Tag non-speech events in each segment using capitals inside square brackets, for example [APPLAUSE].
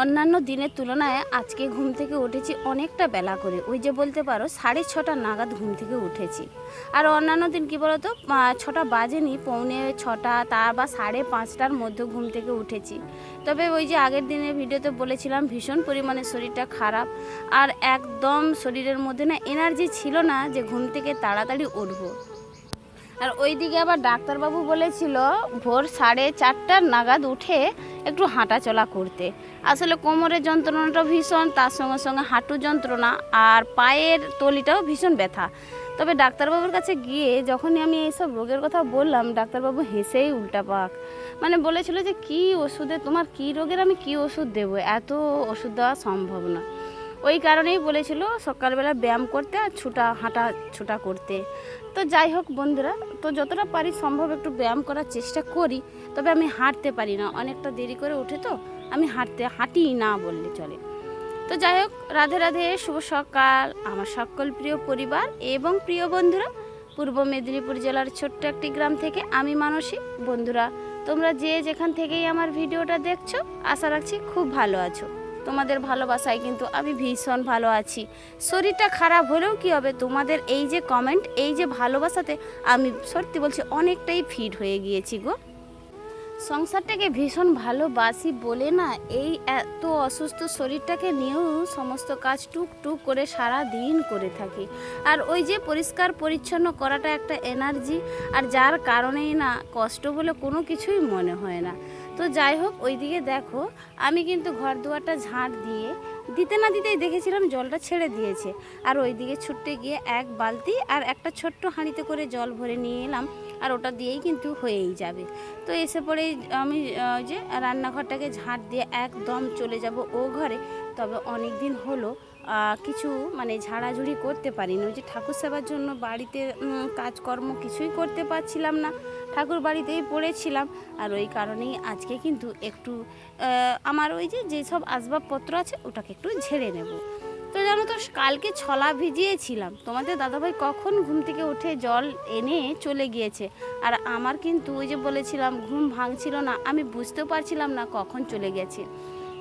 অন্যান্য দিনের তুলনায় আজকে ঘুম থেকে উঠেছি অনেকটা বেলা করে। ওই যে বলতে পারো, সাড়ে ছটা নাগাদ ঘুম থেকে উঠেছি। আর অন্যান্য দিন কী বলতো ছটা বাজেনি, পৌনে ছটা, তা বা সাড়ে পাঁচটার মধ্যে ঘুম থেকে উঠেছি। তবে ওই যে আগের দিনের ভিডিওতে বলেছিলাম, ভীষণ পরিমাণে শরীরটা খারাপ। আর একদম শরীরের মধ্যে না এনার্জি ছিল না যে ঘুম থেকে তাড়াতাড়ি উঠবো। আর ওইদিকে আবার ডাক্তারবাবু বলেছিল, ভোর সাড়ে চারটার নাগাদ উঠে একটু হাঁটাচলা করতে। আসলে কোমরের যন্ত্রণাটা ভীষণ, তার সঙ্গে সঙ্গে হাঁটু যন্ত্রণা আর পায়ের তলিটাও ভীষণ ব্যথা। তবে ডাক্তারবাবুর কাছে গিয়ে যখনই আমি এইসব রোগের কথা বললাম, ডাক্তারবাবু হেসেই উল্টা পাক। মানে বলেছিল যে, কি ওষুধে তোমার কি রোগের? আমি কি ওষুধ দেবো? এত ওষুধ দেওয়া সম্ভব না। ওই কারণেই বলেছিল সকালবেলা ব্যায়াম করতে আর ছুটা, হাঁটা ছুটা করতে। তো যাই হোক বন্ধুরা, তো যতটা পারি সম্ভব একটু ব্যায়াম করার চেষ্টা করি, তবে আমি হাঁটতে পারি না। অনেকটা দেরি করে উঠে তো আমি হাঁটতে হাঁটি না বললে চলে। তো যাই হোক, রাধে রাধে, শুভ সকাল আমার সকল প্রিয় পরিবার এবং প্রিয় বন্ধুরা। পূর্ব মেদিনীপুর জেলার ছোট্ট একটি গ্রাম থেকে আমি মানসী। বন্ধুরা, তোমরা যে যেখান থেকেই আমার ভিডিওটা দেখছ, আশা রাখছি খুব ভালো আছো। তোমাদের ভালোবাসায় কিন্তু আমি ভীষণ ভালো আছি। শরীরটা খারাপ হলেও কি হবে? তোমাদের এই যে কমেন্ট এই যে ভালোবাসাতে আমি সত্যি বলছি অনেকটাই ফিট হয়ে গিয়েছি গো। সংসারটাকে ভীষণ ভালোবাসি বলে না, এই এত অসুস্থ শরীরটাকে নিয়েও সমস্ত কাজ টুক টুক করে সারা দিন করে থাকি। আর ওই যে পরিষ্কার পরিচ্ছন্ন করাটা একটা এনার্জি আর যার কারণেই না কষ্ট বলে কোনো কিছুই মনে হয় না। তো যাই হোক, ওইদিকে দেখো, আমি কিন্তু ঘর দুয়ারটা ঝাঁট দিয়ে দিতে না দিতেই দেখেছিলাম জলটা ছেড়ে দিয়েছে। আর ওইদিকে ছুটতে গিয়ে এক বালতি আর একটা ছোট্ট হাঁড়িতে করে জল ভরে নিয়ে এলাম, আর ওটা দিয়েই কিন্তু হয়েই যাবে। তো এসে পরেই আমি যে রান্নাঘরটাকে ঝাঁট দিয়ে একদম চলে যাব ও ঘরে। তবে অনেক দিন হলো কিছু মানে ঝাড়াঝুড়ি করতে পারিনি। ওই যে ঠাকুর সেবার জন্য বাড়িতে কাজকর্ম কিছুই করতে পারছিলাম না। ঠাকুর বাড়িতেই পড়েছিলাম। আর ওই কারণেই আজকে কিন্তু একটু আমার ওই যে যেসব আসবাবপত্র আছে, ওটাকে একটু ঝেড়ে নেব। তো জানো তো, কালকে ছলা ভিজিয়েছিলাম। তোমাদের দাদাভাই কখন ঘুম থেকে উঠে জল এনে চলে গিয়েছে। আর আমার কিন্তু ওই যে বলেছিলাম, ঘুম ভাঙছিল না। আমি বুঝতেও পারছিলাম না কখন চলে গেছে।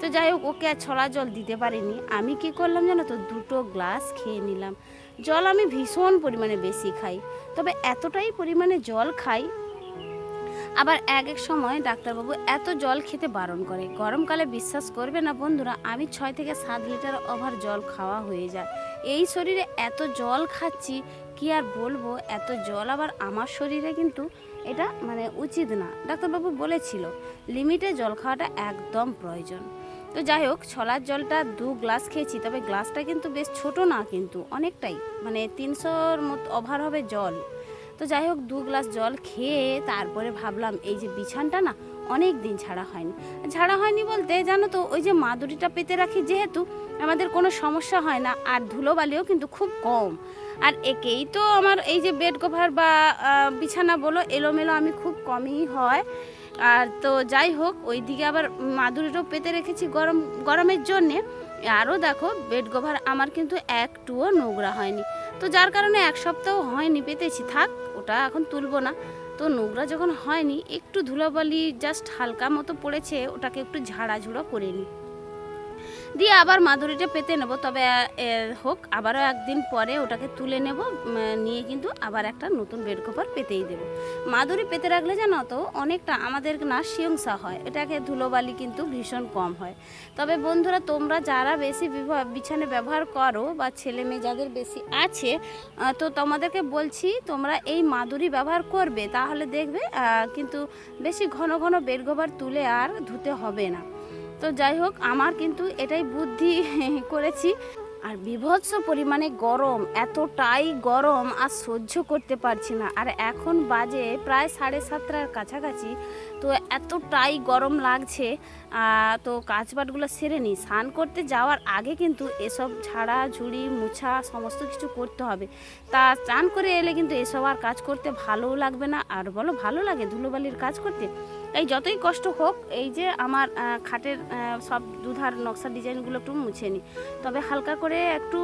তো যাই হোক, ওকে আর ছড়া জল দিতে পারিনি। আমি কি করলাম জানো তো, দুটো গ্লাস খেয়ে নিলাম। জল আমি ভীষণ পরিমাণে বেশি খাই, তবে এতটাই পরিমাণে জল খাই, আবার এক এক সময় ডাক্তারবাবু এত জল খেতে বারণ করে। গরমকালে বিশ্বাস করবে না বন্ধুরা, আমি ছয় থেকে সাত লিটার ওভার জল খাওয়া হয়ে যায়। এই শরীরে এত জল খাচ্ছি, কি আর বলব, এত জল আবার আমার শরীরে কিন্তু এটা মানে উচিত না। ডাক্তারবাবু বলেছিল লিমিটে জল খাওয়াটা একদম প্রয়োজন। তো যাই হোক, ছলার জলটা দু গ্লাস খেয়েছি, তবে গ্লাসটা কিন্তু বেশ ছোট না কিন্তু, অনেকটাই। মানে তিনশোর মতো ওভার হবে জল। তো যাই হোক, দু গ্লাস জল খেয়ে তারপরে ভাবলাম, এই যে বিছানটা না, অনেক দিন ছাড়া হয়নি। ঝাড়া হয়নি বলতে, জানো তো, ওই যে মাদুরিটা পেতে রাখি যেহেতু, আমাদের কোনো সমস্যা হয় না, আর ধুলোবালিও কিন্তু খুব কম। আর একেই তো আমার এই যে বেড কভার বা বিছানা বলো, এলোমেলো আমি খুব কমই হয়। আর তো যাই হোক, ওইদিকে আবার মাদুরিটাও পেতে রেখেছি গরম, গরমের জন্যে। আরও দেখো বেড কভার আমার কিন্তু একটুও নোংরা হয়নি। তো যার কারণে এক সপ্তাহ হয়নি, পেতেছি। থাক, ওটা এখন তুলবো না। তো নোংরা যখন হয়নি, একটু ধুলাবালি জাস্ট হালকা মতো পড়েছে, ওটাকে একটু ঝাড়াঝুড়ো করে নিই। দিয়ে আবার মাদুরিটা পেতে নেব। তবে হোক, আবারও একদিন পরে ওটাকে তুলে নেব নিয়ে কিন্তু আবার একটা নতুন বেড কভার পেতেই দেবো। মাদুরি পেতে রাখলে জানো তো, অনেকটা আমাদের না শিংসা হয়। এটাকে ধুলোবালি কিন্তু ভীষণ কম হয়। তবে বন্ধুরা, তোমরা যারা বেশি বিছানে ব্যবহার করো বা ছেলে মেয়ে যাদের বেশি আছে তো তোমাদেরকে বলছি, তোমরা এই মাদুরি ব্যবহার করবে, তাহলে দেখবে কিন্তু বেশি ঘন ঘন বেড কভার তুলে আর ধুতে হবে না। তো যাই হোক, আমার কিন্তু এটাই বুদ্ধি [LAUGHS] করেছি। আর বিভৎস পরিমাণে গরম, এতটাই গরম আর সহ্য করতে পারছি না। আর এখন বাজে প্রায় সাড়ে সাতটার কাছাকাছি, তো এতটাই গরম লাগছে তো কাজবাটগুলো সেরে নিই। স্নান করতে যাওয়ার আগে কিন্তু এসব ঝাড়া, ঝুড়ি, মুছা, সমস্ত কিছু করতে হবে। তা চান করে এলে কিন্তু এসব আর কাজ করতে ভালোও লাগবে না। আর বলো, ভালো লাগে ধুলোবালির কাজ করতে? এই যতই কষ্ট হোক, এই যে আমার খাটের সব দুধার নকশা ডিজাইনগুলো একটু মুছে নিই তবে হালকা করে একটু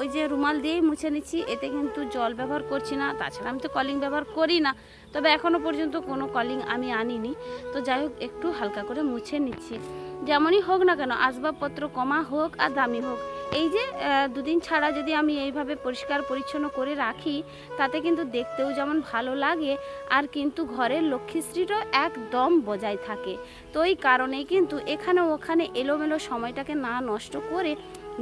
ওই যে রুমাল দিয়েই মুছে নিচ্ছি, এতে কিন্তু জল ব্যবহার করছি না। তাছাড়া আমি তো কলিং ব্যবহার করি না। তবে এখনও পর্যন্ত কোনো কলিং আমি আনিনি। তো যাই হোক, একটু হালকা করে মুছে নিচ্ছি। যেমনই হোক না কেন, আসবাবপত্র কমা হোক আর দামি হোক এই যে দুদিন ছাড়া যদি আমি এইভাবে পরিষ্কার পরিচ্ছন্ন করে রাখি, তাতে কিন্তু দেখতেও যেমন ভালো লাগে, আর কিন্তু ঘরের লক্ষ্মীশ্রীরও একদম বজায় থাকে। তো এই কারণেই কিন্তু এখানে ওখানে এলোমেলো সময়টাকে না নষ্ট করে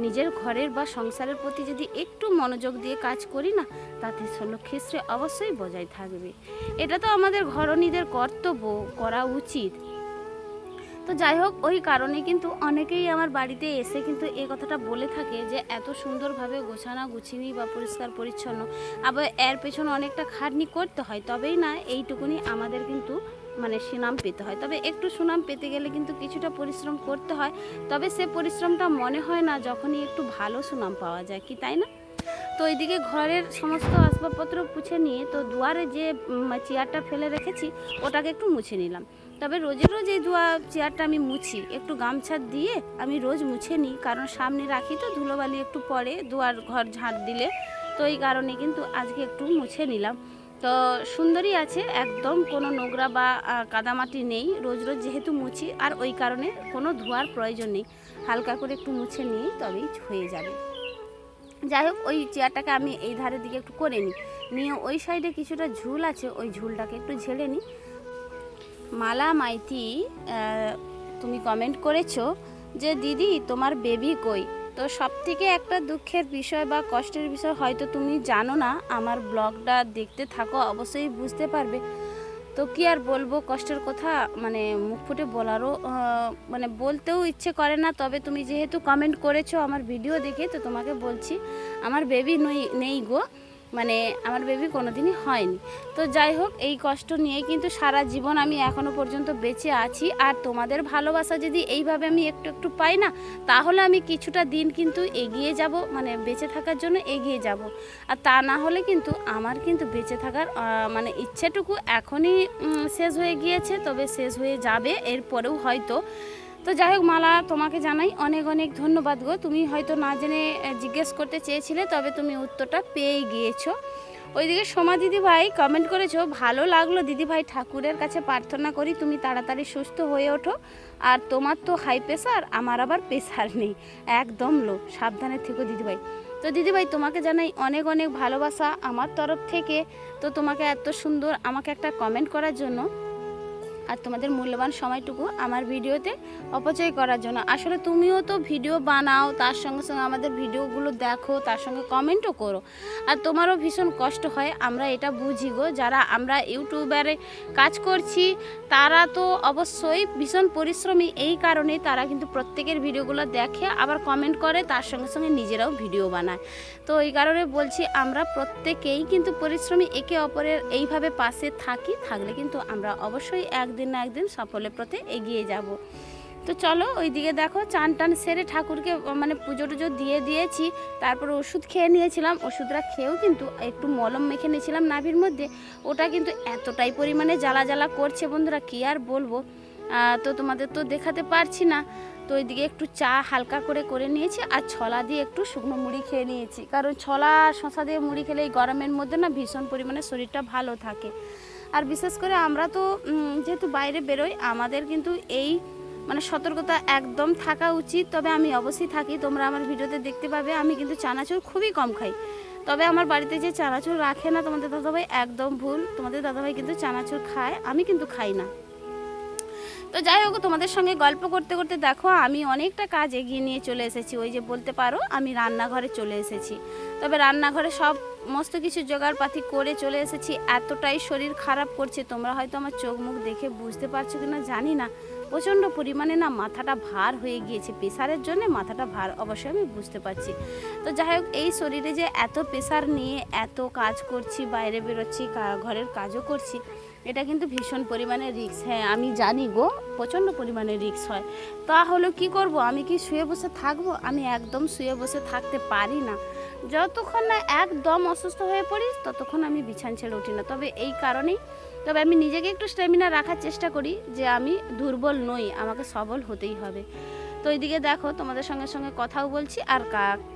নিজের ঘরের বা সংসারের প্রতি যদি একটু মনোযোগ দিয়ে কাজ করি না, তাতে লক্ষ্মীশ্রী অবশ্যই বজায় থাকবে। এটা তো আমাদের ঘরণীদের কর্তব্য, করা উচিত। তো যাই হোক, ওই কারণে কিন্তু অনেকেই আমার বাড়িতে এসে কিন্তু এই কথাটা বলে থাকে যে, এত সুন্দরভাবে গোছানো গুছিনি বা পরিষ্কার, পরিচ্ছন্ন। আবার এর পেছনে অনেকটা খাটনি করতে হয়, তবেই না এইটুকুনি আমাদের কিন্তু মানে সুনাম পেতে হয়। তবে একটু সুনাম পেতে গেলে কিন্তু কিছুটা পরিশ্রম করতে হয়। তবে সে পরিশ্রমটা মনে হয় না যখনই একটু ভালো সুনাম পাওয়া যায়, কি তাই না? তো এইদিকে ঘরের সমস্ত আসবাবপত্র পুছে নিয়ে তো দুয়ারে যে চেয়ারটা ফেলে রেখেছি, ওটাকে একটু মুছে নিলাম। তবে রোজে রোজ এই দুয়া চেয়ারটা আমি মুছি। একটু গামছা দিয়ে আমি রোজ মুছে নিই, কারণ সামনে রাখি তো, ধুলোবালি একটু পরে দুয়ার ঘর ঝাঁট দিলে। তো এই কারণে কিন্তু আজকে একটু মুছে নিলাম। তো সুন্দরই আছে, একদম কোনো নোংরা বা কাদামাটি নেই। রোজ রোজ যেহেতু মুছি, আর ওই কারণে কোনো ধোয়ার প্রয়োজন নেই। হালকা করে একটু মুছে নিয়ে তবেই হয়ে যাবে। যাই হোক, ওই চেয়ারটাকে আমি এই ধারের দিকে একটু করে নিই। নিয়ে ওই সাইডে কিছুটা ঝুল আছে, ওই ঝুলটাকে একটু ঝেড়ে নিই। মালা মাইতি তুমি কমেন্ট করেছ যে, দিদি, তোমার বেবি কই? তো সব থেকে একটা দুঃখের বিষয় বা কষ্টের বিষয় হয়তো তুমি জানো না, আমার ব্লগটা দেখতে থাকো, অবশ্যই বুঝতে পারবে। তো কি আর বলব, কষ্টের কথা মানে মুখ ফুটে বলারও মানে বলতেও ইচ্ছে করে না। তবে তুমি যেহেতু কমেন্ট করেছ আমার ভিডিও দেখে, তো তোমাকে বলছি, আমার বেবি নই, নেই গো। মানে আমার বেবি কোনোদিনই হয়নি। তো যাই হোক, এই কষ্ট নিয়ে কিন্তু সারা জীবন আমি এখনও পর্যন্ত বেঁচে আছি। আর তোমাদের ভালোবাসা যদি এইভাবে আমি একটু একটু পাই না, তাহলে আমি কিছুটা দিন কিন্তু এগিয়ে যাব মানে বেঁচে থাকার জন্য এগিয়ে যাব। আর তা না হলে কিন্তু আমার কিন্তু বেঁচে থাকার মানে ইচ্ছেটুকু এখনই শেষ হয়ে গিয়েছে। তবে শেষ হয়ে যাবে, এরপরেও হয়তো তো যাই হোক, মালা তোমাকে জানাই। অনেক অনেক ধন্যবাদ গো। তুমি হয়তো না জেনে জিজ্ঞেস করতে চেয়েছিলে, তবে তুমি উত্তরটা পেয়ে গিয়েছো। ওইদিকে সোমা দিদি ভাই কমেন্ট করেছ, ভালো লাগল দিদি ভাই, ঠাকুরের কাছে প্রার্থনা করি তুমি তাড়াতাড়ি সুস্থ হয়ে ওঠো। আর তোমার তো হাই প্রেশার আমার আবার প্রেশার নেই। একদম লো সাবধানে থেকো দিদিভাই তো দিদিভাই তোমাকে জানাই অনেক অনেক ভালোবাসা আমার তরফ থেকে। তো তোমাকে এত সুন্দর আমাকে একটা কমেন্ট করার জন্য। আর তোমাদের মূল্যবান সময়টুকু আমার ভিডিওতে অপচয় করার জন্য। আসলে তুমিও তো ভিডিও বানাও, তার সঙ্গে সঙ্গে আমাদের ভিডিওগুলো দেখো, তার সঙ্গে কমেন্টও করো। আর তোমারও ভীষণ কষ্ট হয়, আমরা এটা বুঝি গো। যারা আমরা ইউটিউবারে কাজ করছি, তারা তো অবশ্যই ভীষণ পরিশ্রমী। এই কারণে তারা কিন্তু প্রত্যেকের ভিডিওগুলো দেখে, আবার কমেন্ট করে, তার সঙ্গে সঙ্গে নিজেরাও ভিডিও বানায়। তো এই কারণে বলছি, আমরা প্রত্যেকেই কিন্তু পরিশ্রমী, একে অপরের এইভাবে পাশে থাকি, থাকলে কিন্তু আমরা অবশ্যই একদিন না একদিন সফলের পথে এগিয়ে যাব। তো চলো ওইদিকে দেখো চান টান সেরে ঠাকুরকে মানে পুজো টুজো দিয়ে দিয়েছি, তারপর ওষুধ খেয়ে নিয়েছিলাম, ওষুধটা খেয়েও কিন্তু একটু মলম মেখে নিয়েছিলাম নাভির মধ্যে, ওটা কিন্তু এতটাই পরিমাণে জ্বালা জ্বালা করছে বন্ধুরা, কী আর বলব? তো তোমাদের তো দেখাতে পারছি না, তো ওইদিকে একটু চা হালকা করে করে নিয়েছি আর ছলা দিয়ে একটু শুকনো মুড়ি খেয়ে নিয়েছি, কারণ ছলা শশা দিয়ে মুড়ি খেলে এই গরমের মধ্যে না ভীষণ পরিমাণে শরীরটা ভালো থাকে। আর বিশেষ করে আমরা তো যেহেতু বাইরে বেরোই, আমাদের কিন্তু এই মানে সতর্কতা একদম থাকা উচিত। তবে আমি অবশ্যই থাকি, তোমরা আমার ভিডিওতে দেখতে পাবে, আমি কিন্তু চানাচুর খুবই কম খাই। তবে আমার বাড়িতে যে চানাচুর রাখে না তোমাদের দাদাভাই, একদম ভুল। তোমাদের দাদাভাই কিন্তু চানাচুর খায়, আমি কিন্তু খাই না। তো যাই হোক, তোমাদের সঙ্গে গল্প করতে করতে দেখো, আমি অনেকটা কাজ এগিয়ে নিয়ে চলে এসেছি। ওই যে বলতে পারো, আমি রান্নাঘরে চলে এসেছি। তবে রান্নাঘরে সব সমস্ত কিছু জোগাড়পাতি করে চলে এসেছি। এতটাই শরীর খারাপ করছে, তোমরা হয়তো আমার চোখ মুখ দেখে বুঝতে পারছ কি না জানি না। প্রচণ্ড পরিমাণে না মাথাটা ভার হয়ে গিয়েছে প্রেশারের জন্য মাথাটা ভার অবশ্যই আমি বুঝতে পারছি। তো যাই হোক, এই শরীরে যে এত প্রেশার নিয়ে এত কাজ করছি, বাইরে বেরোচ্ছি ঘরের কাজও করছি, এটা কিন্তু ভীষণ পরিমাণে রিক্স হ্যাঁ আমি জানি গো, প্রচণ্ড পরিমাণে রিক্স হয়। তাহলে কি করব? আমি কি শুয়ে বসে থাকব? আমি একদম শুয়ে বসে থাকতে পারি না। যতক্ষণ না একদম অসুস্থ হয়ে পড়ি ততক্ষণ আমি বিছান ছেড়ে উঠি না। তবে এই কারণেই, তবে আমি নিজেকে একটু স্ট্যামিনা রাখার চেষ্টা করি যে আমি দুর্বল নই, আমাকে সবল হতেই হবে। তো এইদিকে দেখো, তোমাদের সঙ্গে সঙ্গে কথাও বলছি, আর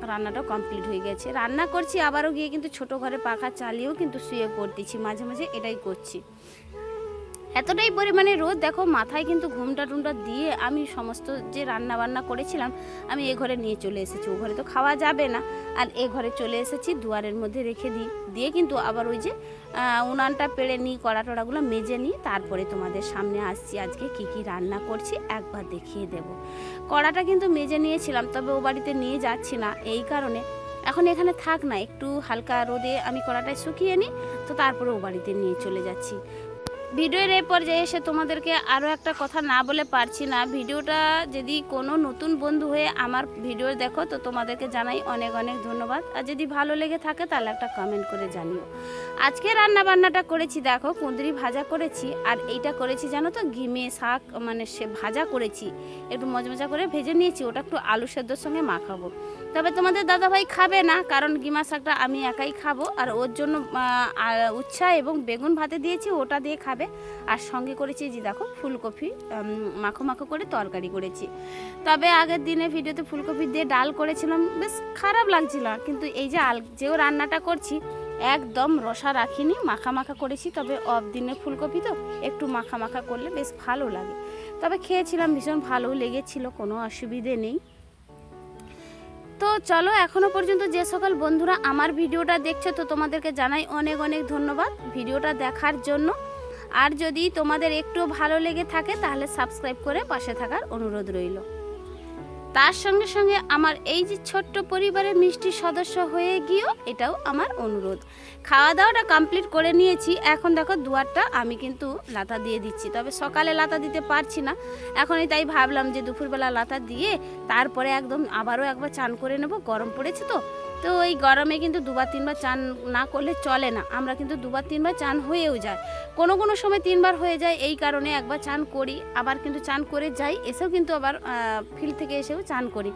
রান্নাটাও কমপ্লিট হয়ে গেছে। রান্না করছি, আবারও গিয়ে কিন্তু ছোট ঘরে পাখা চালিয়েও কিন্তু শুয়ে পড়তেছি, মাঝে মাঝে এটাই করছি। এতটাই পরিমাণে রোদ, দেখো মাথায় কিন্তু ঘুমটা টুমটা দিয়ে আমি সমস্ত যে রান্না বান্না করেছিলাম, আমি এ ঘরে নিয়ে চলে এসেছি। ও ঘরে তো খাওয়া যাবে না। আর এ ঘরে চলে এসেছি, দুয়ারের মধ্যে রেখে দিই। দিয়ে কিন্তু আবার ওই যে উনানটা পেড়ে নিই, কড়া টড়াগুলো মেজে নিই। তারপরে তোমাদের সামনে আসছি আজকে কি কি রান্না করছি, একবার দেখিয়ে দেব। কড়াটা কিন্তু মেজে নিয়েছিলাম, তবে ও বাড়িতে নিয়ে যাচ্ছি না এই কারণে। এখন এখানে থাক না, একটু হালকা রোদে আমি কড়াটায় শুকিয়ে নিই, তো তারপরে ও বাড়িতে নিয়ে চলে যাচ্ছি। ভিডিওর এই পর্যায়ে এসে তোমাদেরকে আরও একটা কথা না বলে পারছি না। ভিডিওটা যদি কোনো নতুন বন্ধু হয়ে আমার ভিডিও দেখো, তো তোমাদেরকে জানাই অনেক অনেক ধন্যবাদ। আর যদি ভালো লেগে থাকে, তাহলে একটা কমেন্ট করে জানিও। আজকে রান্না বান্নাটা করেছি, দেখো, কুঁদরি ভাজা করেছি, আর এইটা করেছি জানো তো, ঘিমে শাক মানে সে ভাজা করেছি। একটু মজমজা করে ভেজে নিয়েছি, ওটা একটু আলু সেদ্ধর সঙ্গে মাখাবো। তবে তোমাদের দাদাভাই খাবে না, কারণ গিমা শাকটা আমি একাই খাব। আর ওর জন্য উচ্ছা এবং বেগুন ভাতে দিয়েছি, ওটা দিয়ে খাবে। আর সঙ্গে করেছি যে দেখো ফুলকপি মাখো মাখো করে তরকারি করেছি। তবে আগের দিনে ভিডিওতে ফুলকপি দিয়ে ডাল করেছিলাম, বেশ খারাপ লাগছিল। কিন্তু এই যে আল যেও রান্নাটা করছি, একদম রসা রাখিনি, মাখা মাখা করেছি। তবে অফ দিনে ফুলকপি তো একটু মাখা মাখা করলে বেশ ভালো লাগে। তবে খেয়েছিলাম, ভীষণ ভালো লেগেছিল, কোনো অসুবিধে নেই। তো চলো এখনও পর্যন্ত যে সকল বন্ধুরা আমার ভিডিওটা দেখছে, তো তোমাদেরকে জানাই অনেক অনেক ধন্যবাদ ভিডিওটা দেখার জন্য। আর যদি তোমাদের একটু ভালো লেগে থাকে, তাহলে সাবস্ক্রাইব করে পাশে থাকার অনুরোধ রইল। তার সঙ্গে সঙ্গে আমার এই যে ছোট্ট পরিবারের মিষ্টি সদস্য হয়ে গিয়েও এটাও আমার অনুরোধ। খাওয়া দাওয়াটা কমপ্লিট করে নিয়েছি। এখন দেখো দুয়ারটা আমি কিন্তু লাতা দিয়ে দিচ্ছি। তবে সকালে লাতা দিতে পারছি না। এখনই তাই ভাবলাম যে দুপুরবেলা লাতা দিয়ে তারপরে একদম আবারও একবার চান করে নেব। গরম পড়েছে তো। তো ওই গরমে কিন্তু দুবার তিনবার চান না করলে চলে না। আমরা কিন্তু দুবার তিনবার চান হয়েও যায়। কোনো কোনো সময় তিনবার হয়ে যায়, এই কারণে একবার চান করি, আবার কিন্তু চান করে যাই, এসেও কিন্তু আবার ফিল্ড থেকে এসেও চান করি।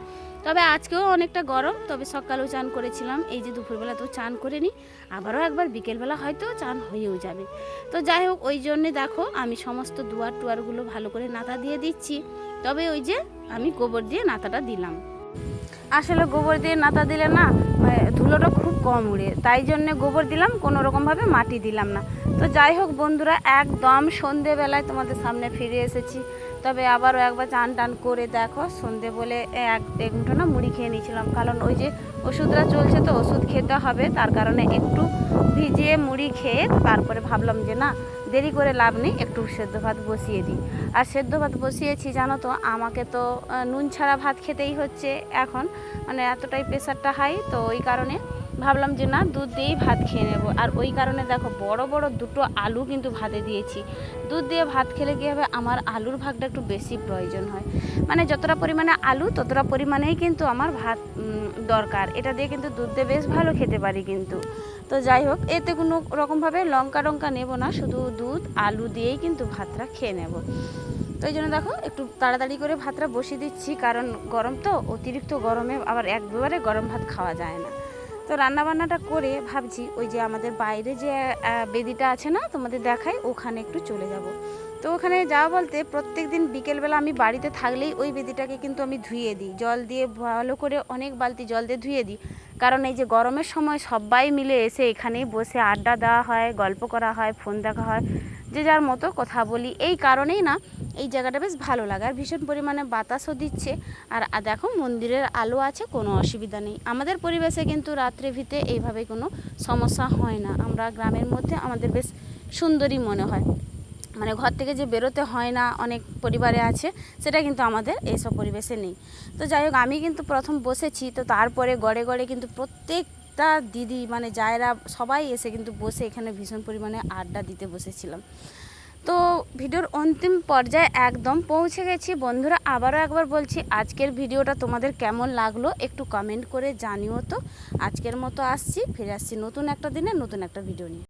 তবে আজকেও অনেকটা গরম, তবে সকালেও চান করেছিলাম। এই যে দুপুরবেলা তো চান করে নিই আবারও একবার বিকেলবেলা হয়তো চান হয়েও যাবে। তো যাই হোক, ওই জন্যে দেখো, আমি সমস্ত দুয়ার টুয়ারগুলো ভালো করে নাতা দিয়ে দিচ্ছি। তবে ওই যে আমি গোবর দিয়ে নাতাটা দিলাম। আসলে গোবর দিয়ে নাতা দিলে না মানে ধুলোটা খুব কম উড়ে। তাই জন্যে গোবর দিলাম, কোনো রকমভাবে মাটি দিলাম না। তো যাই হোক বন্ধুরা, একদম সন্ধেবেলায় তোমাদের সামনে ফিরে এসেছি। তবে আবারও একবার চান টান করে দেখো, সন্ধে বলে এক মুঠো না মুড়ি খেয়ে নিয়েছিলাম। কারণ ওই যে ওষুধটা চলছে তো, ওষুধ খেতে হবে, তার কারণে একটু ভিজিয়ে মুড়ি খেয়ে তারপরে ভাবলাম যে না, দেরি করে লাভ নেই, একটু সেদ্ধ ভাত বসিয়ে দিই। আর সেদ্ধ ভাত বসিয়েছি, জানো তো, আমাকে তো নুন ছাড়া ভাত খেতেই হচ্ছে এখন। মানে এতটাই প্রেশারটা হাই তো ওই কারণে ভাবলাম যে না, দুধ দিয়েই ভাত খেয়ে নেব। আর ওই কারণে দেখো, বড় বড় দুটো আলু কিন্তু ভাতে দিয়েছি। দুধ দিয়ে ভাত খেলে কী হবে? আমার আলুর ভাগটা একটু বেশি প্রয়োজন হয়। মানে যতটা পরিমাণে আলু, ততটা পরিমাণেই কিন্তু আমার ভাত দরকার। এটা দিয়ে কিন্তু দুধ দিয়ে বেশ ভালো খেতে পারি কিন্তু। তো যাই হোক, এতে কোনো রকমভাবে লঙ্কা টঙ্কা নেব না। শুধু দুধ, আলু দিয়েই কিন্তু ভাতটা খেয়ে নেব। তো এই জন্য দেখো, একটু তাড়াতাড়ি করে ভাতটা বসিয়ে দিচ্ছি। কারণ গরম তো, অতিরিক্ত গরমে আবার একবারে গরম ভাত খাওয়া যায় না। তো রান্নাবান্নাটা করে ভাবছি ওই যে আমাদের বাইরে যে বেদিটা আছে না, তোমাদের দেখাই, ওখানে একটু চলে যাব। তো ওখানে যাওয়া বলতে প্রত্যেক দিন বিকেলবেলা আমি বাড়িতে থাকলেই ওই বেদিটাকে কিন্তু আমি ধুয়ে দিই। জল দিয়ে ভালো করে অনেক বালতি জল দিয়ে ধুয়ে দিই। কারণ এই যে গরমের সময় সবাই মিলে এসে এখানেই বসে আড্ডা দেওয়া হয়, গল্প করা হয়, ফোন দেখা হয়। যে যার মতো কথা বলি। এই কারণেই না, এই জায়গাটা বেশ ভালো লাগে। আর ভীষণ পরিমাণে বাতাসও দিচ্ছে। আর দেখো, মন্দিরের আলো আছে, কোনো অসুবিধা নেই। আমাদের পরিবেশে কিন্তু রাত্রে ভিতে এইভাবে কোনো সমস্যা হয় না। আমরা গ্রামের মধ্যে আমাদের বেশ সুন্দরই মনে হয়। মানে ঘর থেকে যে বেরোতে হয় না, অনেক পরিবারে আছে, সেটা কিন্তু আমাদের এইসব পরিবেশে নেই। তো যাই হোক, আমি কিন্তু প্রথম বসেছি। তো তারপরে গড়ে গড়ে কিন্তু প্রত্যেকটা দিদি মানে যায়রা সবাই এসে কিন্তু বসে এখানে ভীষণ পরিমাণে আড্ডা দিতে বসেছিলাম। তো ভিডিওর অন্তিম পর্যায়ে একদম পৌঁছে গেছি। বন্ধুরা, আবারও একবার বলছি, আজকের ভিডিওটা তোমাদের কেমন লাগল একটু কমেন্ট করে জানিও তো। আজকের মতো আসছি, ফিরে আসছি নতুন একটা দিনে, নতুন একটা ভিডিও নিয়ে।